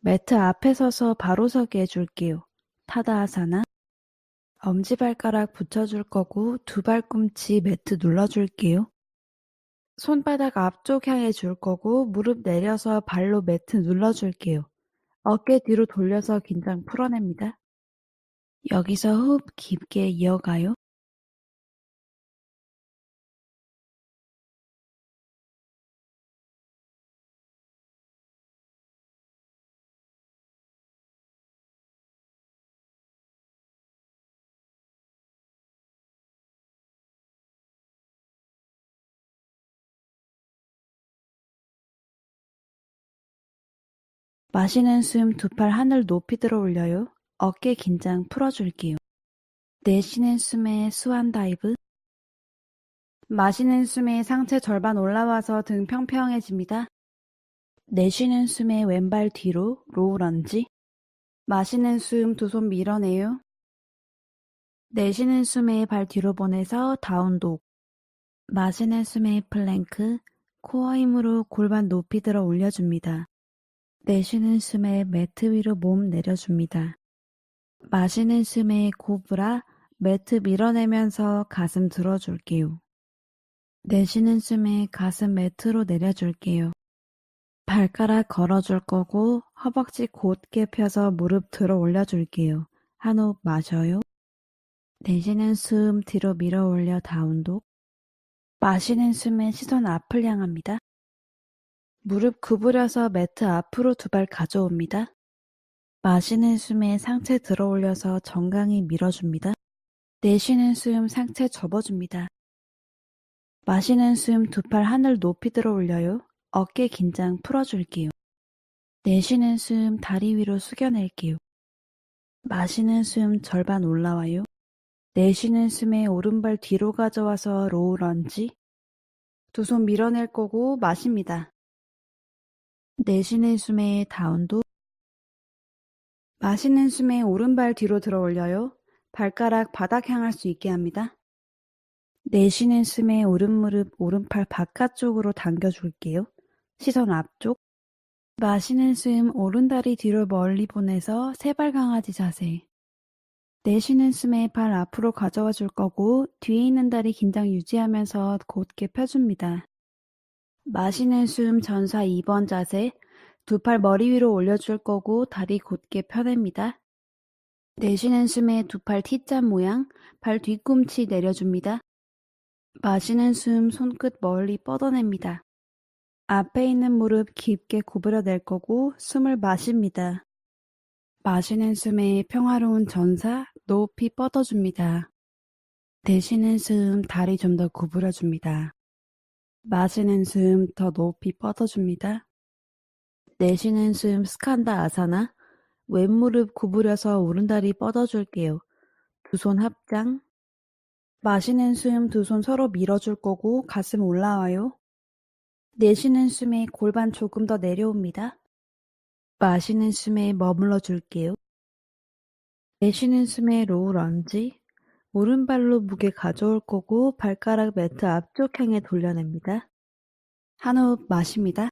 매트 앞에 서서 바로 서게 해줄게요. 타다아사나. 엄지발가락 붙여줄 거고 두 발꿈치 매트 눌러줄게요. 손바닥 앞쪽 향해 줄 거고 무릎 내려서 발로 매트 눌러줄게요. 어깨 뒤로 돌려서 긴장 풀어냅니다. 여기서 호흡 깊게 이어가요. 마시는 숨 두 팔 하늘 높이 들어 올려요. 어깨 긴장 풀어줄게요. 내쉬는 숨에 수완 다이브. 마시는 숨에 상체 절반 올라와서 등 평평해집니다. 내쉬는 숨에 왼발 뒤로 로우 런지. 마시는 숨 두 손 밀어내요. 내쉬는 숨에 발 뒤로 보내서 다운독. 마시는 숨에 플랭크. 코어 힘으로 골반 높이 들어 올려줍니다. 내쉬는 숨에 매트 위로 몸 내려줍니다. 마시는 숨에 코브라 매트 밀어내면서 가슴 들어줄게요. 내쉬는 숨에 가슴 매트로 내려줄게요. 발가락 걸어줄 거고 허벅지 곧게 펴서 무릎 들어 올려줄게요. 한 호흡 마셔요. 내쉬는 숨 뒤로 밀어 올려 다운독. 마시는 숨에 시선 앞을 향합니다. 무릎 구부려서 매트 앞으로 두 발 가져옵니다. 마시는 숨에 상체 들어 올려서 정강이 밀어줍니다. 내쉬는 숨 상체 접어줍니다. 마시는 숨 두 팔 하늘 높이 들어 올려요. 어깨 긴장 풀어줄게요. 내쉬는 숨 다리 위로 숙여낼게요. 마시는 숨 절반 올라와요. 내쉬는 숨에 오른발 뒤로 가져와서 로우 런지. 두 손 밀어낼 거고 마십니다. 내쉬는 숨에 다운도. 마시는 숨에 오른발 뒤로 들어 올려요. 발가락 바닥 향할 수 있게 합니다. 내쉬는 숨에 오른 무릎, 오른팔 바깥쪽으로 당겨줄게요. 시선 앞쪽. 마시는 숨 오른다리 뒤로 멀리 보내서 세발 강아지 자세. 내쉬는 숨에 발 앞으로 가져와 줄 거고 뒤에 있는 다리 긴장 유지하면서 곧게 펴줍니다. 마시는 숨 전사 2번 자세. 두 팔 머리 위로 올려줄 거고 다리 곧게 펴냅니다. 내쉬는 숨에 두 팔 T자 모양, 발 뒤꿈치 내려줍니다. 마시는 숨 손끝 멀리 뻗어냅니다. 앞에 있는 무릎 깊게 구부려 낼 거고 숨을 마십니다. 마시는 숨에 평화로운 전사 높이 뻗어줍니다. 내쉬는 숨 다리 좀 더 구부려줍니다. 마시는 숨 더 높이 뻗어줍니다. 내쉬는 숨 스칸다 아사나 왼무릎 구부려서 오른다리 뻗어줄게요. 두 손 합장. 마시는 숨 두 손 서로 밀어줄 거고 가슴 올라와요. 내쉬는 숨에 골반 조금 더 내려옵니다. 마시는 숨에 머물러 줄게요. 내쉬는 숨에 로우 런지. 오른발로 무게 가져올 거고 발가락 매트 앞쪽 향해 돌려냅니다. 한 호흡 마십니다.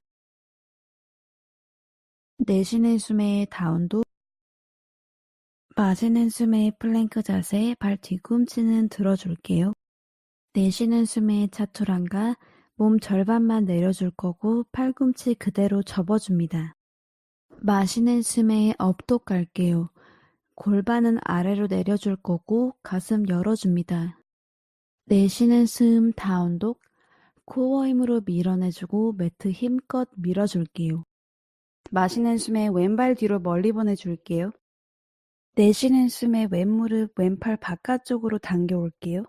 내쉬는 숨에 다운도. 마시는 숨에 플랭크 자세, 발 뒤꿈치는 들어줄게요. 내쉬는 숨에 차투란가, 몸 절반만 내려줄 거고 팔꿈치 그대로 접어줍니다. 마시는 숨에 업독 갈게요. 골반은 아래로 내려줄 거고 가슴 열어줍니다. 내쉬는 숨 다운독, 코어 힘으로 밀어내주고 매트 힘껏 밀어줄게요. 마시는 숨에 왼발 뒤로 멀리 보내줄게요. 내쉬는 숨에 왼무릎 왼팔 바깥쪽으로 당겨올게요.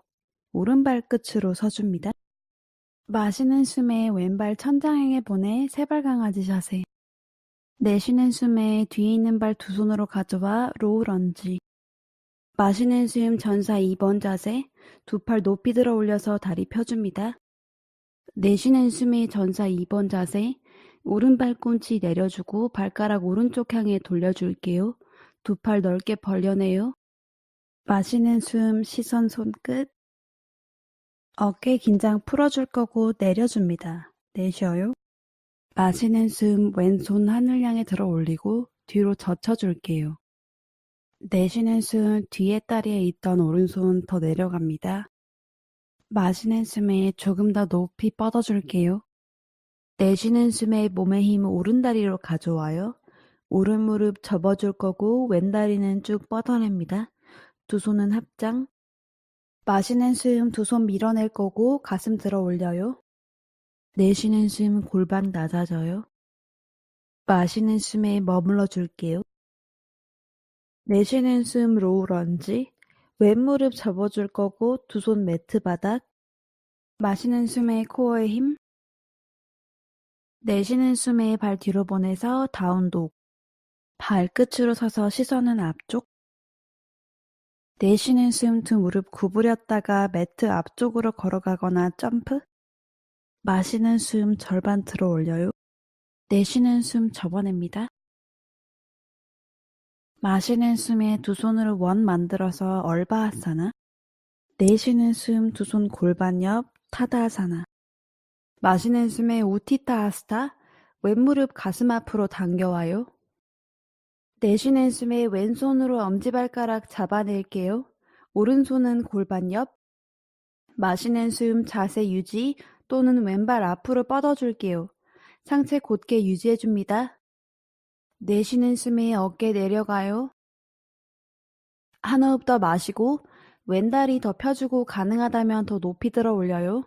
오른발 끝으로 서줍니다. 마시는 숨에 왼발 천장행에 보내 세발 강아지 자세. 내쉬는 숨에 뒤에 있는 발 두 손으로 가져와 로우 런지. 마시는 숨 전사 2번 자세. 두 팔 높이 들어 올려서 다리 펴줍니다. 내쉬는 숨에 전사 2번 자세. 오른 발 꿈치 내려주고 발가락 오른쪽 향해 돌려줄게요. 두 팔 넓게 벌려내요. 마시는 숨 시선 손끝. 어깨 긴장 풀어줄 거고 내려줍니다. 내쉬어요. 마시는 숨 왼손 하늘 향해 들어 올리고 뒤로 젖혀 줄게요. 내쉬는 숨 뒤에 다리에 있던 오른손 더 내려갑니다. 마시는 숨에 조금 더 높이 뻗어 줄게요. 내쉬는 숨에 몸의 힘 오른다리로 가져와요. 오른 무릎 접어줄 거고 왼 다리는 쭉 뻗어냅니다. 두 손은 합장. 마시는 숨 두 손 밀어낼 거고 가슴 들어 올려요. 내쉬는 숨 골반 낮아져요. 마시는 숨에 머물러 줄게요. 내쉬는 숨 로우 런지. 왼무릎 접어줄 거고 두 손 매트 바닥. 마시는 숨에 코어에 힘. 내쉬는 숨에 발 뒤로 보내서 다운독. 발끝으로 서서 시선은 앞쪽. 내쉬는 숨 두 무릎 구부렸다가 매트 앞쪽으로 걸어가거나 점프. 마시는 숨 절반 들어 올려요. 내쉬는 숨 접어냅니다. 마시는 숨에 두 손으로 원 만들어서 얼바아사나. 내쉬는 숨 두 손 골반 옆 타다아사나. 마시는 숨에 우티타아스타. 왼무릎 가슴 앞으로 당겨와요. 내쉬는 숨에 왼손으로 엄지발가락 잡아낼게요. 오른손은 골반 옆. 마시는 숨 자세 유지 또는 왼발 앞으로 뻗어줄게요. 상체 곧게 유지해줍니다. 내쉬는 숨에 어깨 내려가요. 한 호흡 더 마시고 왼다리 더 펴주고 가능하다면 더 높이 들어 올려요.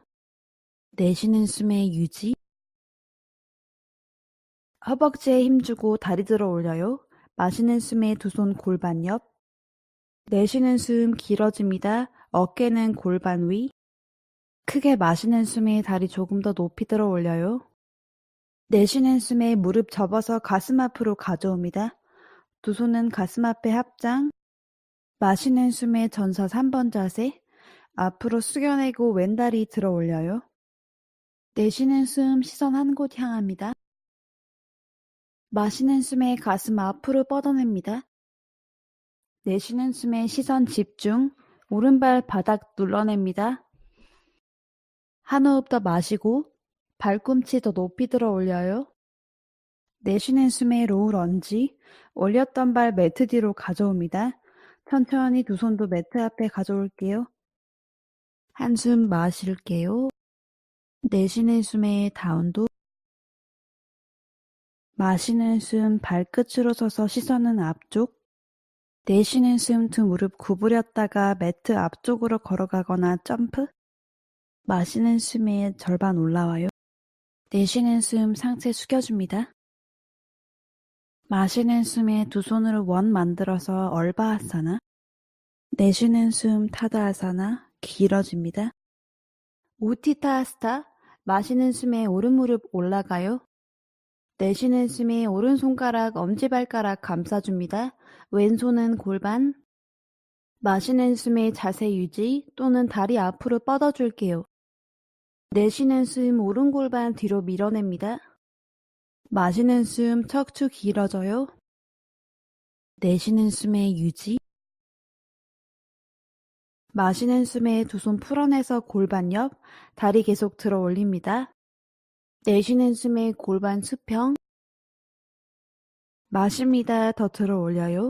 내쉬는 숨에 유지. 허벅지에 힘주고 다리 들어 올려요. 마시는 숨에 두 손 골반 옆. 내쉬는 숨 길어집니다. 어깨는 골반 위. 크게 마시는 숨에 다리 조금 더 높이 들어 올려요. 내쉬는 숨에 무릎 접어서 가슴 앞으로 가져옵니다. 두 손은 가슴 앞에 합장. 마시는 숨에 전사 3번 자세. 앞으로 숙여내고 왼다리 들어 올려요. 내쉬는 숨 시선 한 곳 향합니다. 마시는 숨에 가슴 앞으로 뻗어냅니다. 내쉬는 숨에 시선 집중. 오른발 바닥 눌러냅니다. 한 호흡 더 마시고 발꿈치 더 높이 들어 올려요. 내쉬는 숨에 로우 런지. 올렸던 발 매트 뒤로 가져옵니다. 천천히 두 손도 매트 앞에 가져올게요. 한숨 마실게요. 내쉬는 숨에 다운도. 마시는 숨 발끝으로 서서 시선은 앞쪽. 내쉬는 숨 두 무릎 구부렸다가 매트 앞쪽으로 걸어가거나 점프. 마시는 숨에 절반 올라와요. 내쉬는 숨 상체 숙여줍니다. 마시는 숨에 두 손으로 원 만들어서 얼바아사나. 내쉬는 숨 타다아사나 길어집니다. 우티타스타 마시는 숨에 오른 무릎 올라가요. 내쉬는 숨에 오른손가락 엄지발가락 감싸줍니다. 왼손은 골반. 마시는 숨에 자세 유지 또는 다리 앞으로 뻗어줄게요. 내쉬는 숨 오른 골반 뒤로 밀어냅니다. 마시는 숨 척추 길어져요. 내쉬는 숨에 유지. 마시는 숨에 두 손 풀어내서 골반 옆, 다리 계속 들어 올립니다. 내쉬는 숨에 골반 수평. 마십니다. 더 들어 올려요.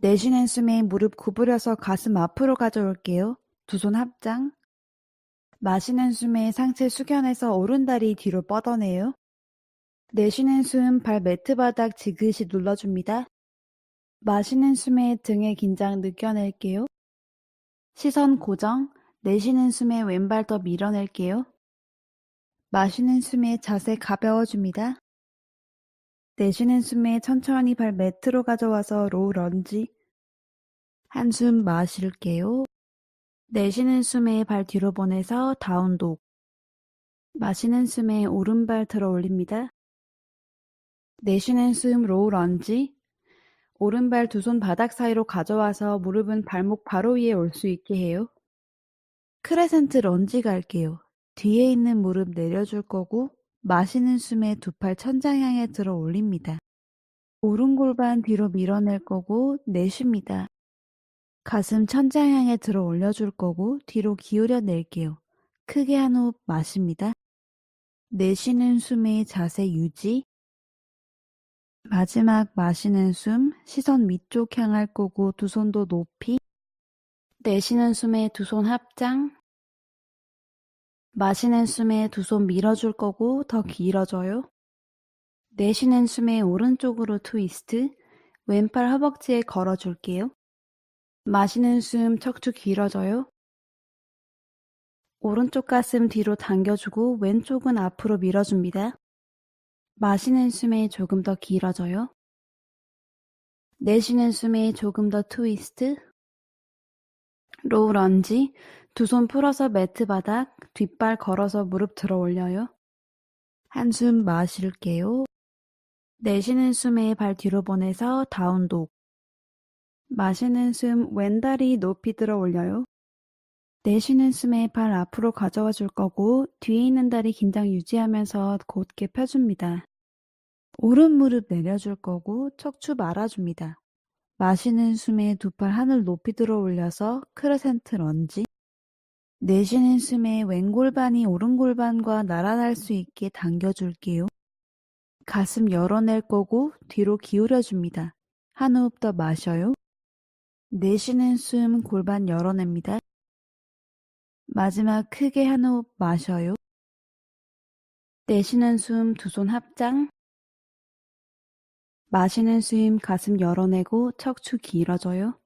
내쉬는 숨에 무릎 구부려서 가슴 앞으로 가져올게요. 두 손 합장. 마시는 숨에 상체 숙여내서 오른다리 뒤로 뻗어내요. 내쉬는 숨 발 매트 바닥 지그시 눌러줍니다. 마시는 숨에 등의 긴장 느껴낼게요. 시선 고정. 내쉬는 숨에 왼발 더 밀어낼게요. 마시는 숨에 자세 가벼워줍니다. 내쉬는 숨에 천천히 발 매트로 가져와서 로우 런지. 한숨 마실게요. 내쉬는 숨에 발 뒤로 보내서 다운독. 마시는 숨에 오른발 들어 올립니다. 내쉬는 숨 로우 런지. 오른발 두 손 바닥 사이로 가져와서 무릎은 발목 바로 위에 올 수 있게 해요. 크레센트 런지 갈게요. 뒤에 있는 무릎 내려줄 거고 마시는 숨에 두 팔 천장 향해 들어 올립니다. 오른 골반 뒤로 밀어낼 거고 내쉽니다. 가슴 천장 향해 들어 올려줄 거고 뒤로 기울여 낼게요. 크게 한 호흡 마십니다. 내쉬는 숨에 자세 유지. 마지막 마시는 숨, 시선 위쪽 향할 거고 두 손도 높이. 내쉬는 숨에 두 손 합장. 마시는 숨에 두 손 밀어줄 거고 더 길어져요. 내쉬는 숨에 오른쪽으로 트위스트, 왼팔 허벅지에 걸어줄게요. 마시는 숨 척추 길어져요. 오른쪽 가슴 뒤로 당겨주고 왼쪽은 앞으로 밀어줍니다. 마시는 숨에 조금 더 길어져요. 내쉬는 숨에 조금 더 트위스트. 로우 런지. 두 손 풀어서 매트 바닥, 뒷발 걸어서 무릎 들어 올려요. 한숨 마실게요. 내쉬는 숨에 발 뒤로 보내서 다운독. 마시는 숨 왼다리 높이 들어 올려요. 내쉬는 숨에 발 앞으로 가져와 줄 거고 뒤에 있는 다리 긴장 유지하면서 곧게 펴줍니다. 오른 무릎 내려줄 거고 척추 말아줍니다. 마시는 숨에 두 팔 하늘 높이 들어 올려서 크레센트 런지 내쉬는 숨에 왼 골반이 오른 골반과 날아갈 수 있게 당겨줄게요. 가슴 열어낼 거고 뒤로 기울여줍니다. 한 호흡 더 마셔요. 내쉬는 숨 골반 열어냅니다. 마지막 크게 한 호흡 마셔요. 내쉬는 숨 두 손 합장. 마시는 숨 가슴 열어내고 척추 길어져요.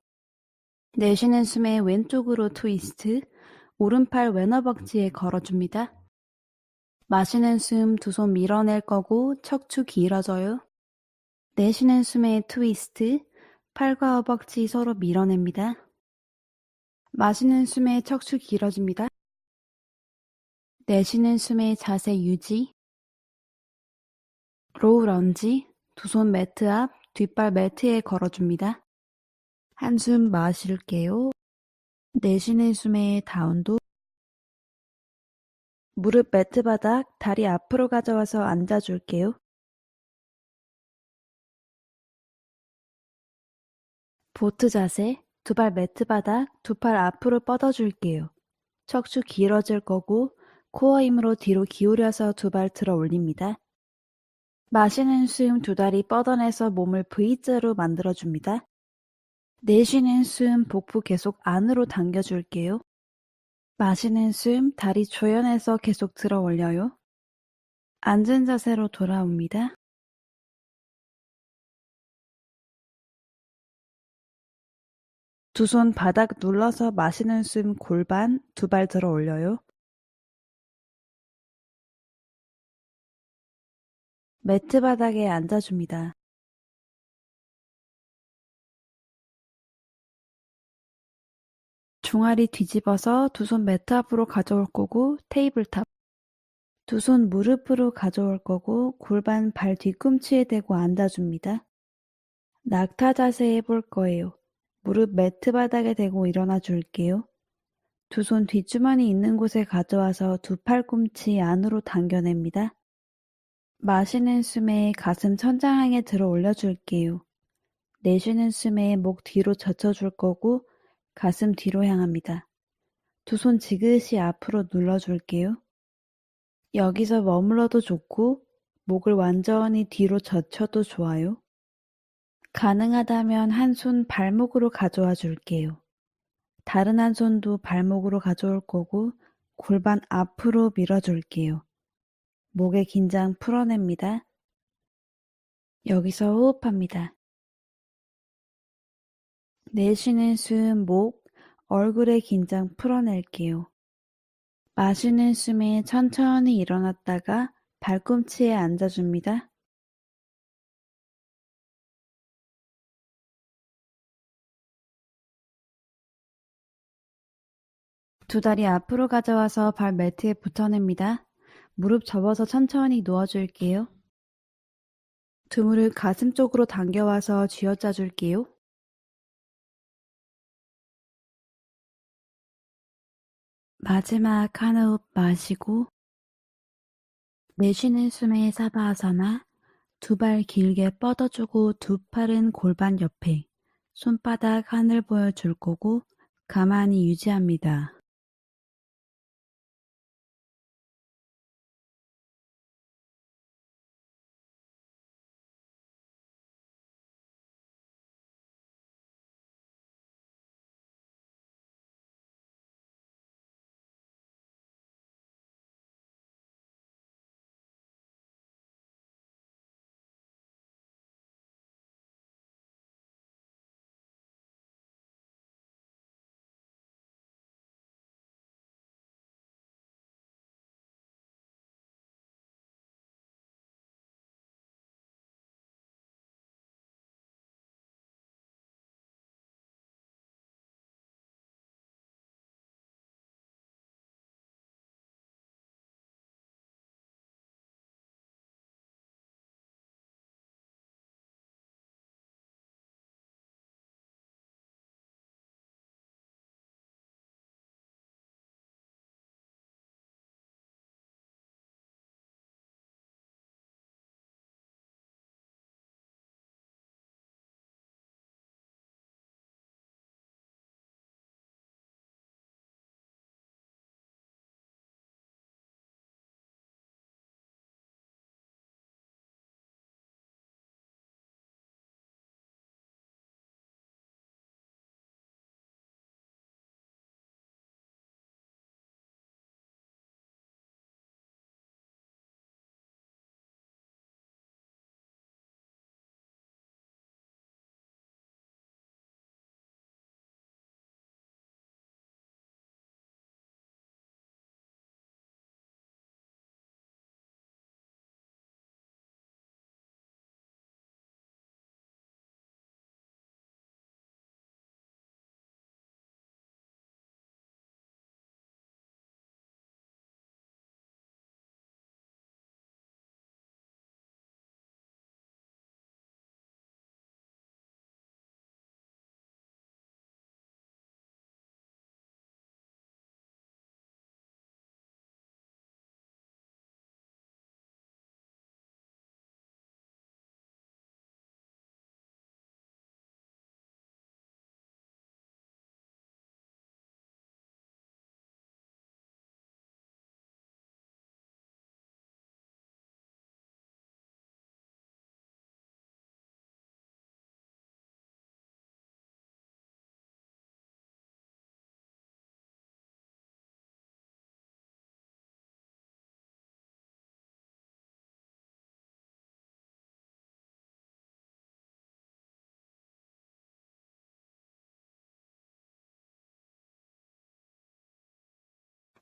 내쉬는 숨에 왼쪽으로 트위스트. 오른팔 왼허벅지에 걸어줍니다. 마시는 숨 두 손 밀어낼 거고 척추 길어져요. 내쉬는 숨에 트위스트. 팔과 허벅지 서로 밀어냅니다. 마시는 숨에 척추 길어집니다. 내쉬는 숨에 자세 유지. 로우 런지. 두 손 매트 앞, 뒷발 매트에 걸어줍니다. 한숨 마실게요. 내쉬는 숨에 다운도. 무릎 매트 바닥, 다리 앞으로 가져와서 앉아줄게요. 보트 자세, 두 발 매트 바닥, 두 팔 앞으로 뻗어줄게요. 척추 길어질 거고 코어 힘으로 뒤로 기울여서 두 발 들어 올립니다. 마시는 숨 두 다리 뻗어내서 몸을 V자로 만들어줍니다. 내쉬는 숨 복부 계속 안으로 당겨줄게요. 마시는 숨 다리 조여내서 계속 들어 올려요. 앉은 자세로 돌아옵니다. 두 손 바닥 눌러서 마시는 숨 골반 두 발 들어 올려요. 매트 바닥에 앉아 줍니다. 종아리 뒤집어서 두 손 매트 앞으로 가져올 거고 테이블 탑. 두 손 무릎으로 가져올 거고 골반 발 뒤꿈치에 대고 앉아줍니다. 낙타 자세 해볼 거예요. 무릎 매트 바닥에 대고 일어나 줄게요. 두 손 뒷주머니 있는 곳에 가져와서 두 팔꿈치 안으로 당겨냅니다. 마시는 숨에 가슴 천장향에 들어 올려줄게요. 내쉬는 숨에 목 뒤로 젖혀줄 거고 가슴 뒤로 향합니다. 두 손 지그시 앞으로 눌러줄게요. 여기서 머물러도 좋고 목을 완전히 뒤로 젖혀도 좋아요. 가능하다면 한 손 발목으로 가져와 줄게요. 다른 한 손도 발목으로 가져올 거고 골반 앞으로 밀어 줄게요. 목의 긴장 풀어냅니다. 여기서 호흡합니다. 내쉬는 숨, 목, 얼굴의 긴장 풀어낼게요. 마시는 숨에 천천히 일어났다가 발꿈치에 앉아줍니다. 두 다리 앞으로 가져와서 발 매트에 붙어냅니다. 무릎 접어서 천천히 누워줄게요. 두 무릎 가슴 쪽으로 당겨와서 쥐어짜 줄게요. 마지막 한 호흡 마시고 내쉬는 숨에 사바아사나 두 발 길게 뻗어주고 두 팔은 골반 옆에 손바닥 하늘 보여줄 거고 가만히 유지합니다.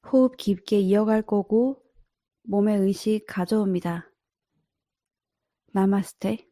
호흡 깊게 이어갈 거고 몸의 의식 가져옵니다. 나마스테